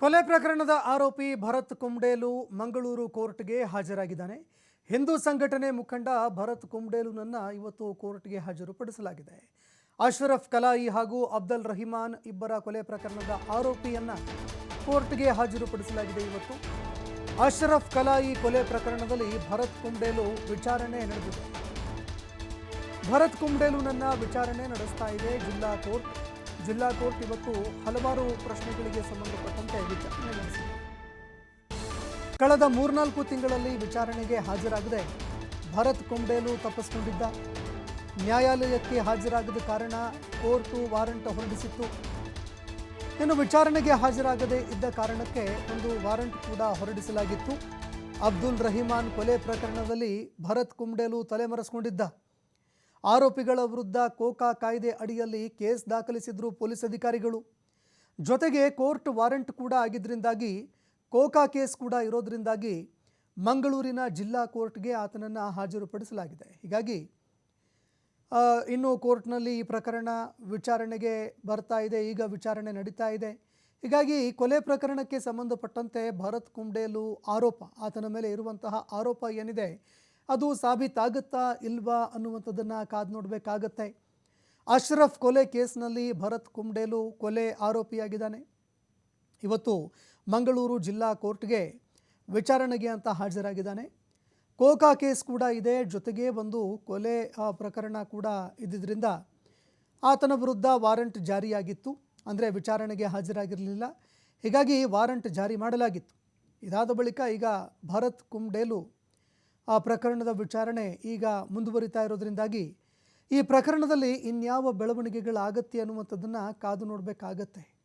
ಕೊಲೆ ಪ್ರಕರಣದ ಆರೋಪಿ ಭರತ್ ಕುಂಬ್ಡೇಲು ಮಂಗಳೂರು ಕೋರ್ಟ್ಗೆ ಹಾಜರಾಗಿದ್ದಾನೆ. ಹಿಂದೂ ಸಂಘಟನೆ ಮುಖಂಡ ಭರತ್ ಕುಂಬ್ಡೇಲುನನ್ನ ಇವತ್ತು ಕೋರ್ಟ್ಗೆ ಹಾಜರುಪಡಿಸಲಾಗಿದೆ. ಅಶ್ರಫ್ ಕಲಾಯಿ ಹಾಗೂ ಅಬ್ದಲ್ ರಹಿಮಾನ್ ಇಬ್ಬರ ಕೊಲೆ ಪ್ರಕರಣದ ಆರೋಪಿಯನ್ನ ಕೋರ್ಟ್ಗೆ ಹಾಜರುಪಡಿಸಲಾಗಿದೆ ಇವತ್ತು. ಅಶ್ರಫ್ ಕಲಾಯಿ ಕೊಲೆ ಪ್ರಕರಣದಲ್ಲಿ ಭರತ್ ಕುಂಬ್ಡೇಲು ವಿಚಾರಣೆ ನಡೆದಿದೆ. ಭರತ್ ಕುಂಬ್ಡೇಲುನನ್ನ ವಿಚಾರಣೆ ನಡೆಸ್ತಾ ಇದೆ ಜಿಲ್ಲಾ ಕೋರ್ಟ್. ಜಿಲ್ಲಾ ಕೋರ್ಟ್ ಇವತ್ತು ಹಲವಾರು ಪ್ರಶ್ನೆಗಳಿಗೆ ಸಂಬಂಧಪಟ್ಟಂತೆ ವಿಚಾರಣೆ ನಡೆಸಿದೆ. ಕಳೆದ ಮೂರ್ನಾಲ್ಕು ತಿಂಗಳಲ್ಲಿ ವಿಚಾರಣೆಗೆ ಹಾಜರಾಗದೆ ಭರತ್ ಕೊಂಬೇಲು ತಪ್ಪಿಸಿಕೊಂಡಿದ್ದ. ನ್ಯಾಯಾಲಯಕ್ಕೆ ಹಾಜರಾಗದ ಕಾರಣ ಕೋರ್ಟು ವಾರಂಟ್ ಹೊರಡಿಸಿತ್ತು. ಇನ್ನು ವಿಚಾರಣೆಗೆ ಹಾಜರಾಗದೆ ಇದ್ದ ಕಾರಣಕ್ಕೆ ಒಂದು ವಾರಂಟ್ ಕೂಡ ಹೊರಡಿಸಲಾಗಿತ್ತು. ಅಬ್ದುಲ್ ರಹಿಮಾನ್ ಕೊಲೆ ಪ್ರಕರಣದಲ್ಲಿ ಭರತ್ ಕುಂಬ್ಡೇಲು ತಲೆಮರೆಸಿಕೊಂಡಿದ್ದ. ಆರೋಪಿಗಳ ವಿರುದ್ಧ ಕೋಕಾ ಕಾಯ್ದೆ ಅಡಿಯಲ್ಲಿ ಕೇಸ್ ದಾಖಲಿಸಿದ್ರು ಪೊಲೀಸ್ ಅಧಿಕಾರಿಗಳು. ಜೊತೆಗೆ ಕೋರ್ಟ್ ವಾರೆಂಟ್ ಕೂಡ ಆಗಿದ್ದರಿಂದಾಗಿ ಕೋಕಾ ಕೇಸ್ ಕೂಡ ಇರೋದ್ರಿಂದಾಗಿ ಮಂಗಳೂರಿನ ಜಿಲ್ಲಾ ಕೋರ್ಟ್ಗೆ ಆತನನ್ನು ಹಾಜರುಪಡಿಸಲಾಗಿದೆ. ಹೀಗಾಗಿ ಇನ್ನು ಕೋರ್ಟ್ನಲ್ಲಿ ಈ ಪ್ರಕರಣ ವಿಚಾರಣೆಗೆ ಬರ್ತಾ ಇದೆ, ಈಗ ವಿಚಾರಣೆ ನಡೀತಾ ಇದೆ. ಹೀಗಾಗಿ, ಕೊಲೆ ಪ್ರಕರಣಕ್ಕೆ ಸಂಬಂಧಪಟ್ಟಂತೆ ಭರತ್ ಕುಂಬ್ಡೇಲು ಆರೋಪ, ಆತನ ಮೇಲೆ ಇರುವಂತಹ ಆರೋಪ ಏನಿದೆ ಅದು ಸಾಬೀತಾಗುತ್ತಾ ಇಲ್ವಾ ಅನ್ನುವಂಥದ್ದನ್ನು ಕಾದು ನೋಡಬೇಕಾಗತ್ತೆ. ಅಶ್ರಫ್ ಕೊಲೆ ಕೇಸ್ನಲ್ಲಿ ಭರತ್ ಕುಂಬ್ಡೇಲು ಕೊಲೆ ಆರೋಪಿಯಾಗಿದ್ದಾನೆ. ಇವತ್ತು ಮಂಗಳೂರು ಜಿಲ್ಲಾ ಕೋರ್ಟ್ಗೆ ವಿಚಾರಣೆಗೆ ಅಂತ ಹಾಜರಾಗಿದ್ದಾನೆ. ಕೋಕಾ ಕೇಸ್ ಕೂಡ ಇದೆ, ಜೊತೆಗೆ ಒಂದು ಕೊಲೆ ಪ್ರಕರಣ ಕೂಡ ಇದ್ದಿದ್ದರಿಂದ ಆತನ ವಿರುದ್ಧ ವಾರಂಟ್ ಜಾರಿಯಾಗಿತ್ತು. ಅಂದರೆ ವಿಚಾರಣೆಗೆ ಹಾಜರಾಗಿರಲಿಲ್ಲ. ಹೀಗಾಗಿ ವಾರಂಟ್ ಜಾರಿ ಮಾಡಲಾಗಿತ್ತು. ಇದಾದ ಬಳಿಕ ಈಗ ಭರತ್ ಕುಂಬ್ಡೇಲು ಆ ಪ್ರಕರಣದ ವಿಚಾರಣೆ ಈಗ ಮುಂದುವರಿತಾ ಇರೋದ್ರಿಂದಾಗಿ ಈ ಪ್ರಕರಣದಲ್ಲಿ ಇನ್ಯಾವ ಬೆಳವಣಿಗೆಗಳಾಗತ್ತೆ ಅನ್ನುವಂಥದ್ದನ್ನು ಕಾದು ನೋಡಬೇಕಾಗತ್ತೆ.